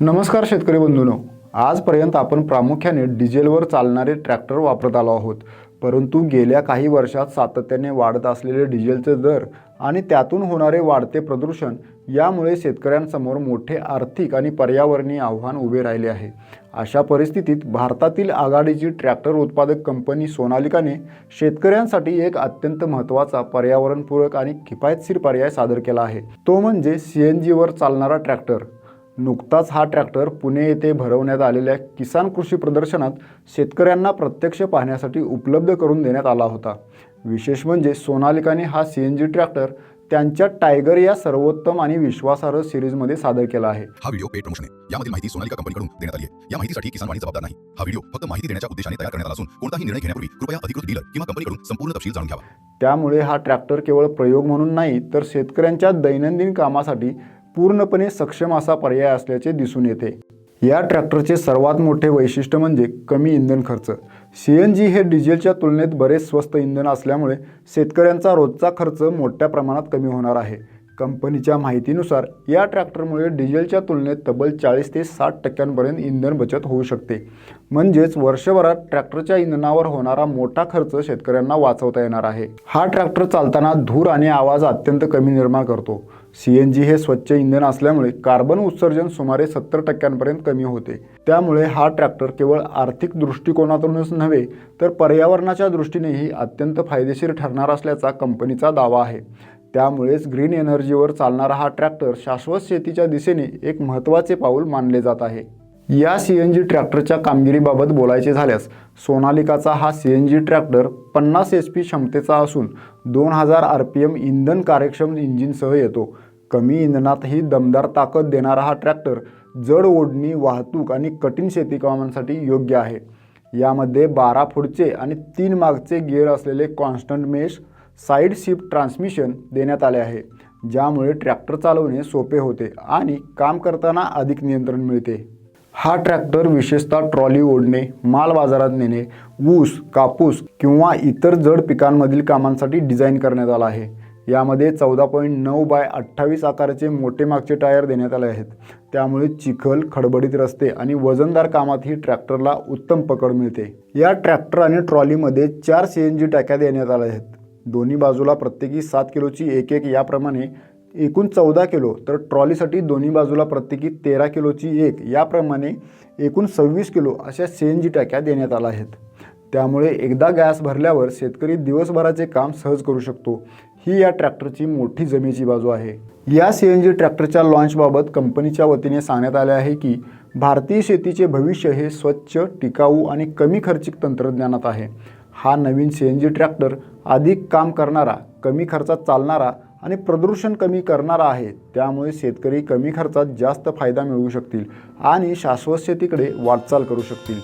नमस्कार शेतकरी बंधूनो. आजपर्यंत आपण प्रामुख्याने डिझेलवर चालणारे ट्रॅक्टर वापरत आलो आहोत. परंतु गेल्या काही वर्षात सातत्याने वाढत असलेले डिझेलचे दर आणि त्यातून होणारे वाढते प्रदूषण यामुळे शेतकऱ्यांसमोर मोठे आर्थिक आणि पर्यावरणीय आव्हान उभे राहिले आहे. अशा परिस्थितीत भारतातील आघाडीची ट्रॅक्टर उत्पादक कंपनी सोनालिकाने शेतकऱ्यांसाठी एक अत्यंत महत्त्वाचा पर्यावरणपूरक आणि किफायतशीर पर्याय सादर केला आहे. तो म्हणजे सी एन जीवर चालणारा ट्रॅक्टर. नुकताच हा ट्रॅक्टर पुणे येथे भरवण्यात आलेल्या किसान कृषी प्रदर्शनात शेतकऱ्यांना प्रत्यक्ष पाहण्यासाठी उपलब्ध करून देण्यात आला होता. विशेष म्हणजे सोनालिकाने हा सी एन जी ट्रॅक्टर त्यांच्या टायगर या सर्वोत्तम आणि विश्वासार्ह सिरीजमध्ये सादर केला आहे. हा व्हिडिओ पेड प्रमोशन. आहे यामधील माहिती सोनालिका कंपनीकडून देण्यात आली आहे. या माहितीसाठी किसान वाणी जबाबदार नाही. हा व्हिडिओ फक्त माहिती देण्याच्या उद्देशाने तयार करण्यात आला असून कोणताही निर्णय घेण्यापूर्वी कृपया अधिकृत डीलर किंवा कंपनीकडून संपूर्ण तपशील जाणून घ्यावा. त्यामुळे हा ट्रॅक्टर केवळ प्रयोग म्हणून नाही तर शेतकऱ्यांच्या दैनंदिन कामासाठी पूर्णपणे सक्षम असा पर्याय असल्याचे दिसून येते. या ट्रॅक्टरचे सर्वात मोठे वैशिष्ट्य म्हणजे कमी इंधन खर्च. सी एन जी हे डिझेलच्या तुलनेत बरेच स्वस्त इंधन असल्यामुळे शेतकऱ्यांचा रोजचा खर्च मोठ्या प्रमाणात कमी होणार आहे. कंपनीच्या माहितीनुसार या ट्रॅक्टरमुळे डिझेलच्या तुलनेत तब्बल चाळीस ते साठ टक्क्यांपर्यंत इंधन बचत होऊ शकते. म्हणजेच वर्षभरात ट्रॅक्टरच्या इंधनावर होणारा मोठा खर्च शेतकऱ्यांना वाचवता येणार आहे. हा ट्रॅक्टर चालताना धूर आणि आवाज अत्यंत कमी निर्माण करतो. सी एन जी हे स्वच्छ इंधन असल्यामुळे कार्बन उत्सर्जन सुमारे सत्तर टक्क्यांपर्यंत कमी होते. त्यामुळे हा ट्रॅक्टर केवळ आर्थिक दृष्टिकोनातूनच नव्हे तर पर्यावरणाच्या दृष्टीनेही अत्यंत फायदेशीर ठरणार असल्याचा कंपनीचा दावा आहे. त्यामुळेच ग्रीन एनर्जीवर चालणारा हा ट्रॅक्टर शाश्वत शेतीच्या दिशेने एक महत्त्वाचे पाऊल मानले जात आहे. या सी एन जी ट्रॅक्टरच्या कामगिरीबाबत बोलायचे झाल्यास सोनालिकाचा हा सी एन जी ट्रॅक्टर पन्नास एच पी क्षमतेचा असून दोन हजार आर पी एम इंधन कार्यक्षम इंजिनसह येतो. कमी इंधनातही दमदार ताकद देणारा हा ट्रॅक्टर जड ओढणी वाहतूक आणि कठीण शेती कामांसाठी योग्य आहे. यामध्ये बारा पुढचे आणि तीन मागचे गिअर असलेले constant mesh side shift transmission देण्यात आले आहे ज्यामुळे ट्रॅक्टर चालवणे सोपे होते आणि काम करताना अधिक नियंत्रण मिळते. हा ट्रॅक्टर विशेषतः ट्रॉली ओढणे माल बाजारात नेणे ऊस कापूस किंवा इतर जड पिकांमधील कामांसाठी डिझाईन करण्यात आला आहे. यामध्ये चौदा पॉईंट नऊ बाय अठ्ठावीस आकाराचे मोठे मागचे टायर देण्यात आले आहेत. त्यामुळे चिखल खडबडीत रस्ते आणि वजनदार कामातही ट्रॅक्टरला उत्तम पकड मिळते. या ट्रॅक्टर आणि ट्रॉलीमध्ये चार सी एन जी टाक्या देण्यात आल्या आहेत. दोन्ही बाजूला प्रत्येकी सात किलोची एक एक याप्रमाणे एकूण चौदा किलो तर ट्रॉलीसाठी दोन्ही बाजूला प्रत्येकी तेरा किलोची एक याप्रमाणे एकूण सव्वीस किलो अशा सी एन जी टाक्या देण्यात आल्या आहेत. त्यामुळे एकदा गॅस भरल्यावर शेतकरी दिवसभराचे काम सहज करू शकतो. ही या ट्रॅक्टरची मोठी जमेची बाजू आहे. या सी एन जी ट्रॅक्टरच्या लॉन्चबाबत कंपनीच्या वतीने सांगण्यात आले आहे की भारतीय शेतीचे भविष्य हे स्वच्छ टिकाऊ आणि कमी खर्चिक तंत्रज्ञानात आहे. हा नवीन सी एन जी ट्रॅक्टर अधिक काम करणारा कमी खर्चात चालणारा आणि प्रदूषण कमी करणारा आहे. त्यामुळे शेतकरी कमी खर्चात जास्त फायदा मिळवू शकतील आणि शाश्वत शेतीकडे वाटचाल करू शकतील.